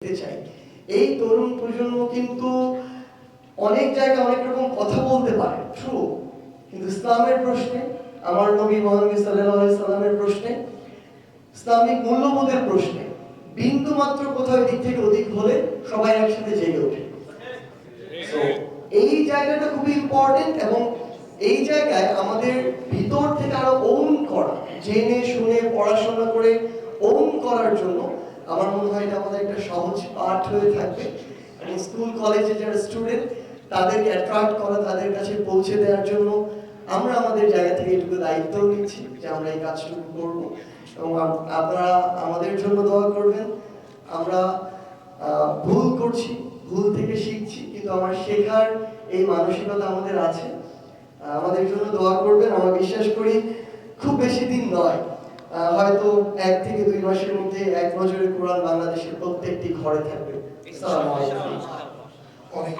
চাই। এই তরুণ প্রজন্ম কিন্তু অনেক জায়গায় অনেক রকম কথা বলতে পারে ট্রু কিন্তু ইসলামের প্রশ্নে, আমার নবী সাল্লাল্লাহু সাল্লামের প্রশ্নে, ইসলামিক মূল্যবোধের প্রশ্নে, বিন্দু মাত্র কোথাও দিক থেকে অধিক হলে সবাই একসাথে জেগে ওঠে। এই জায়গাটা খুবই ইম্পর্টেন্ট এবং এই জায়গায় আমাদের ভিতর থেকে আরও ওন করা, জেনে শুনে পড়াশোনা করে ওন করার জন্য আমার মনে হয় এটা আমাদের একটা সহজ পাঠ হয়ে থাকবে। এবং স্কুল, কলেজে যারা স্টুডেন্ট তাদেরকে অ্যাট্রাক্ট করা, তাদের কাছে পৌঁছে দেওয়ার জন্য আমরা আমাদের জায়গা থেকে এটুকু দায়িত্ব নিচ্ছি যে আমরা এই কাজটুকু করব। এবং আপনারা আমাদের জন্য দোয়া করবেন। আমরা ভুল করছি, ভুল থেকে শিখছি, কিন্তু আমার শেখার এই মানসিকতা আমাদের আছে। আমাদের জন্য দোয়া করবেন। আমরা বিশ্বাস করি, খুব বেশি দিন নয় হয়তো এক থেকে দুই মাসের মধ্যে এক বছরের কোরআন বাংলাদেশের প্রত্যেকটি ঘরে থাকবে। অনেক